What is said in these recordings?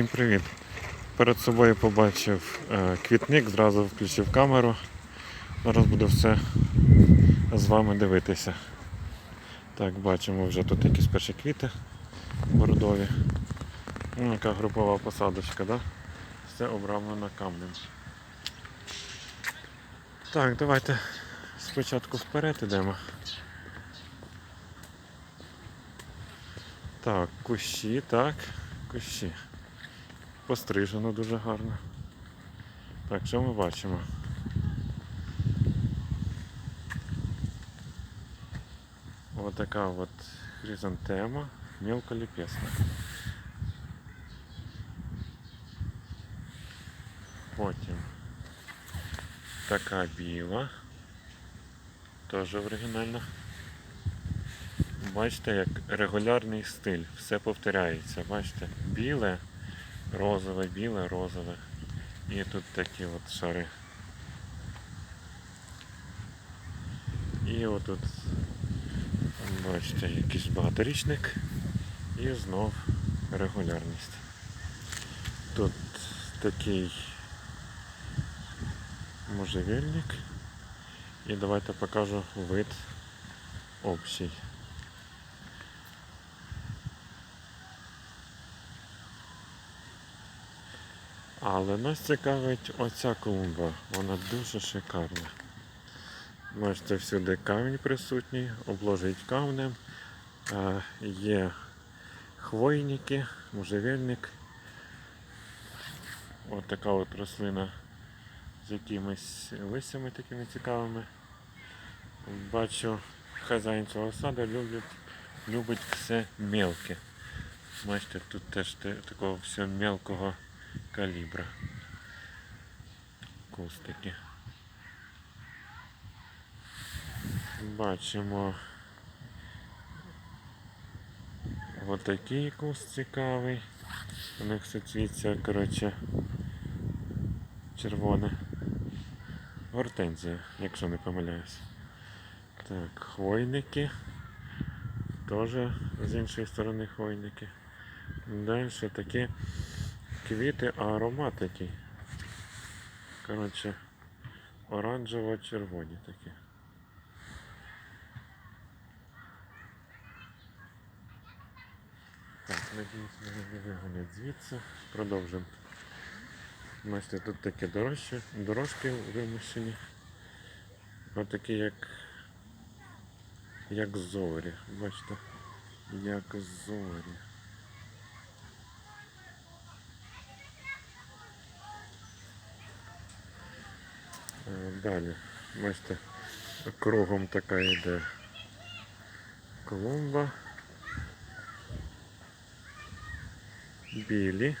Всім привіт! Перед собою побачив е, квітник, зразу включив камеру. Зараз буду все з вами дивитися. Так, бачимо вже тут якісь перші квіти бордові. Ну, яка групова посадочка, да? Все обрамлено камнем. Так, давайте спочатку вперед ідемо. Так, кущі, так, кущі. Пострижено дуже гарно. Так, що ми бачимо? Ось така от хризантема мелколіпесна. Потім така біла. Теж оригінальна. Бачите, як регулярний стиль, все повторяється. Бачите, біле, розове, біле, розове. І тут такі от шари. І отут, бачите, якийсь багаторічник і знов регулярність. Тут такий можжевельник. І давайте покажу вид общий. Але нас цікавить оця клумба. Вона дуже шикарна. Бачите, всюди камінь присутній, обложить камнем. Е, Є хвойники, можжевельник. Ось така от рослина з якимись листями такими цікавими. Бачу, хазяїн цього саду любить, любить все мелке. Бачите, тут теж такого все мелкого калібра. Кустики. Бачимо отакий куст цікавий. У них соцвіття, коротше, червоне. Гортензія, якщо не помиляюсь. Так, хвойники. Теж з іншої сторони хвойники. Далі такі квіти, а аромат такий. Коротше, оранжево-червоні такі. Так, надіюсь, мене не вигонять звідси. Продовжимо. Бачите, тут такі дорожчі, дорожки вимушені. Ось такі як, як зорі. Бачите? Як зорі. Далі, бачите, кругом така йде клумба. Білі.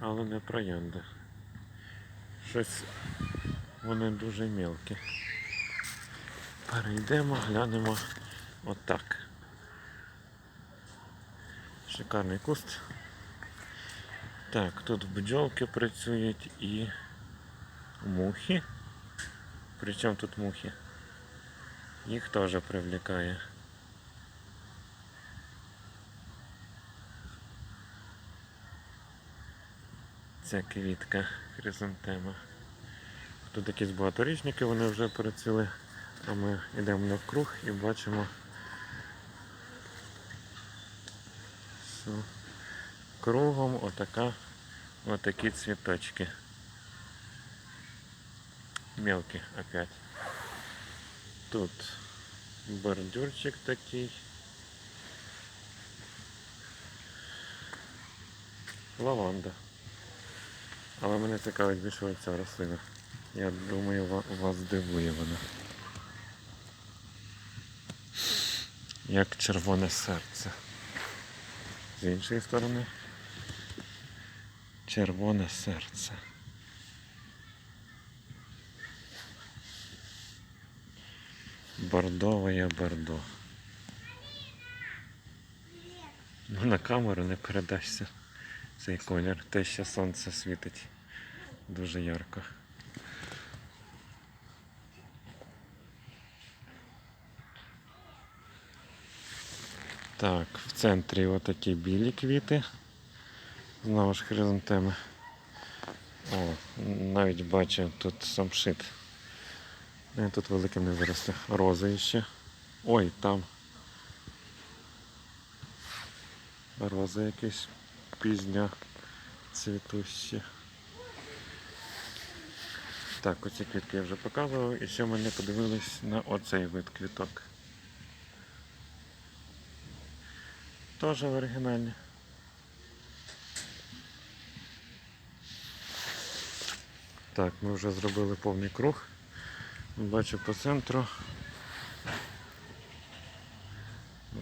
Але не троянда. Щось вони дуже мелкі. Перейдемо, глянемо отак. Шикарний куст. Так, тут бджолки працюють і мухи. Причому тут мухи? Їх теж привлікає. Ця квітка хризантема. Тут якісь багаторічники, вони вже працювали, а ми йдемо навкруг і бачимо що кругом отака, отакі цвіточки. Мелкі опять. Тут бордюрчик такий. Лаванда. Але мене цікавить більше оця рослина. Я думаю, вас здивує вона. Як червоне серце. З іншої сторони. Червоне серце. Бордове бордо. Ну, на камеру не передашся цей колір. Те, що сонце світить дуже ярко. Так, в центрі отакі білі квіти. Знову ж хризантеми. О, навіть бачу тут самшит. Тут великим не виросте. Рози ще. Ой, там. Рози якісь пізня цвітущі. Так, оці квітки я вже показував. І ще ми не подивились на оцей вид квіток. Теж в Так, ми вже зробили повний круг. Бачу по центру.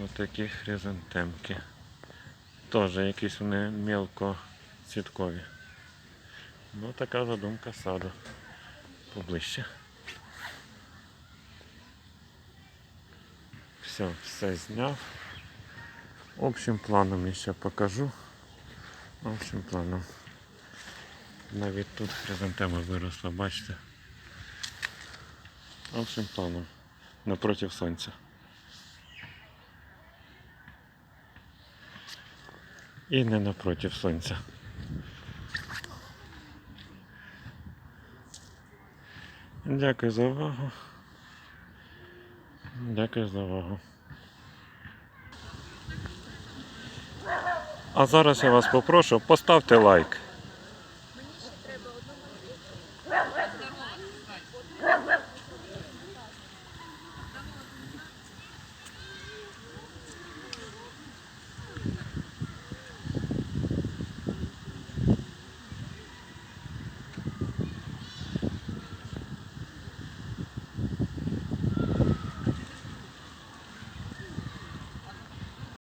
Ось такі хризантемки. Теж якісь вони мелкоцвіткові. Ну така задумка саду. Поближче. Все, все зняв. Общим планом я ще покажу. Общим планом. Навіть тут хризантема виросла, бачите? Общим планом. Напротив сонця. І не напротив сонця. Дякую за увагу. Дякую за увагу. А зараз я вас попрошу, поставте лайк.